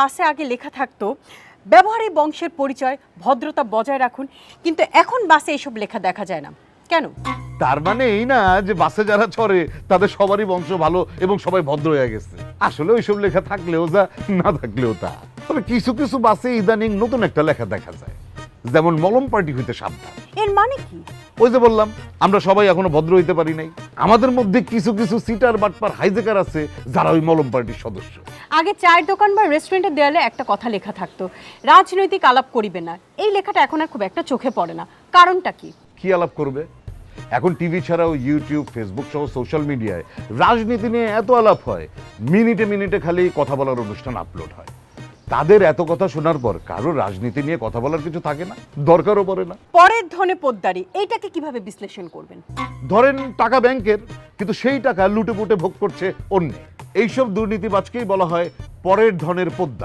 বাসে আগে লেখা থাকতো ব্যবহারে বংশের পরিচয় ভদ্রতা বজায় রাখুন। কিন্তু এখন বাসে এসব লেখা দেখা যায় না। কেন? তার মানে এই না যে বাসে যারা চড়ে তাদের সবারই বংশ ভালো এবং সবাই ভদ্র হয়ে গেছে। আসলে ওইসব লেখা থাকলেও যা না থাকলেও তা। তবে কিছু কিছু বাসে ইদানিং নতুন একটা লেখা দেখা যায় যেমন মলম পার্টি হইতে সাবধান। এর মানে কি? ওই যে বললাম আমরা সবাই এখনও ভদ্র হইতে পারি নাই। আমাদের মধ্যে কিছু কিছু সিটার বাটপার হাইজেকার আছে যারা ওই মলম পার্টির সদস্য। আগে চায়ের দোকান বা রেস্টুরেন্টের দেয়ালে একটা কথা লেখা থাকতো রাজনৈতিক আলাপ করিবে না। এই লেখাটা এখন আর খুব একটা চোখে পড়ে না। কারণটা কি? কি আলাপ করবে? এখন টিভি ছাড়াও ইউটিউব ফেসবুক সহ সোশ্যাল মিডিয়ায় রাজনীতি নিয়ে এত আলাপ হয় মিনিটে মিনিটে খালি কথা বলার অনুষ্ঠান আপলোড হয়। তাদের এত কথা শোনার পর কারও রাজনীতি নিয়ে কথা বলার কিছু থাকে না দরকারও পড়ে না। পরের ধনে পোদ্দারি এইটাকে কীভাবে বিশ্লেষণ করবেন? ধরেন টাকা ব্যাংকের কিন্তু সেই টাকা লুটে পুটে ভোগ করছে অন্য। এইসব দুর্নীতিবাজকেই বলা হয় পরের ধনের পদ্মা